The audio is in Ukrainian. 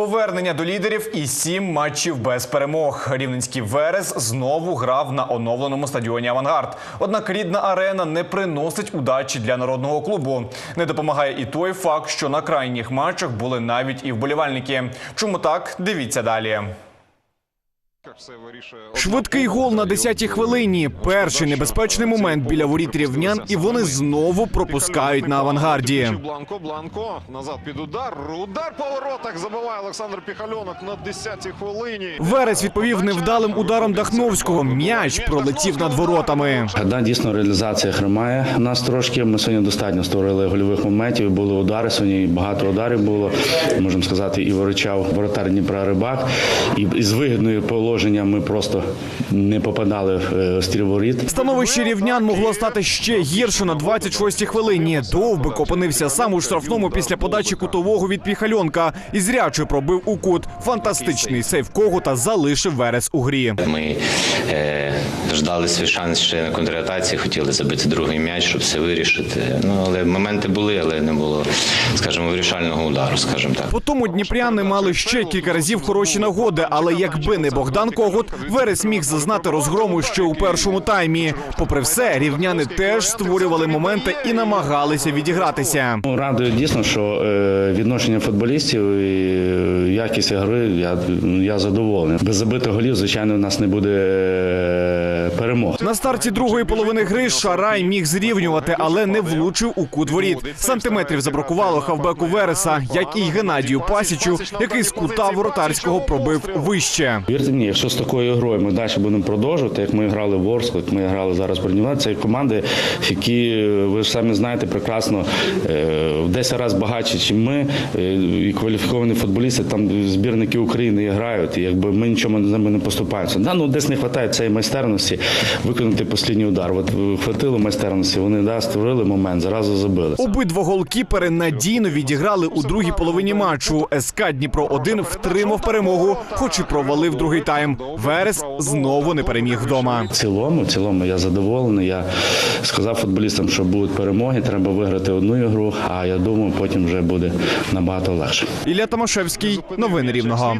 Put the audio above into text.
Повернення до лідерів і сім матчів без перемог. Рівненський Верес знову грав на оновленому стадіоні Авангард. Однак рідна арена не приносить удачі для народного клубу. Не допомагає і той факт, що на крайніх матчах були навіть і вболівальники. Чому так? Дивіться далі. Швидкий гол на 10-й хвилині. Перший небезпечний момент біля воріт рівнян, і вони знову пропускають на авангарді. Бланко, Бланко, назад під удар. Удар по воротах забиває Олександр Піхальонок на 10-й хвилині. Верес відповів невдалим ударом Дахновського. М'яч пролетів над воротами. Да, дійсно, реалізація хромає у нас трошки. Ми сьогодні достатньо створили гольових моментів. Були удари сьогодні. Багато ударів було. Можемо сказати, і ворочав воротар Дніпра Рибак. І з вигідної положення ми просто не попадали в стрілворіт. Становище рівнян могло стати ще гірше на 26-й хвилині. Довбик опинився сам у штрафному після подачі кутового від Піхальонка і зряче пробив у кут. Фантастичний сейв Когута залишив Верес у грі. Ми е, ждали свій шанс ще на контратаці, хотіли забити другий м'яч, щоб все вирішити. Ну але моменти були, але не було, скажімо, вирішального удару, скажімо так. По тому дніпряни мали ще кілька разів хороші нагоди, але якби не Богдан Когут, Верес міг зазнати розгрому ще у першому таймі. Попри все, рівняни теж створювали моменти і намагалися відігратися. Ну, Радує дійсно, що е, відношення футболістів і е, якість гри я, я задоволений. Без забитих голів, звичайно, у нас не буде е. На старті другої половини гри Шарай міг зрівнювати, але не влучив у кут воріт. Сантиметрів забракувало хавбеку Вереса, як і Геннадію Пасічу, який з кута воротарського пробив вище. Вірте мені, якщо з такою грою ми далі будемо продовжувати, як ми грали в Орску, як ми грали зараз Броніве, це команди, які ви ж самі знаєте прекрасно, е, в 10 разів багатші, ніж ми, е, і кваліфіковані футболісти, там збірники України грають, і якби ми нічого з ними не поступаємося. Да, ну десь не вистачає цієї майстерності виконати останній удар. От хватило майстерності, вони да, створили момент, зразу забили. Обидва голкіпери надійно відіграли у другій половині матчу. СК Дніпро 1 втримав перемогу, хоч і провалив другий тайм. Верес знову не переміг вдома. В цілому, в цілому я задоволений. Я сказав футболістам, що будуть перемоги. Треба виграти одну ігру. А я думаю, потім вже буде набагато легше. Ілля Томашевський, новини рівного.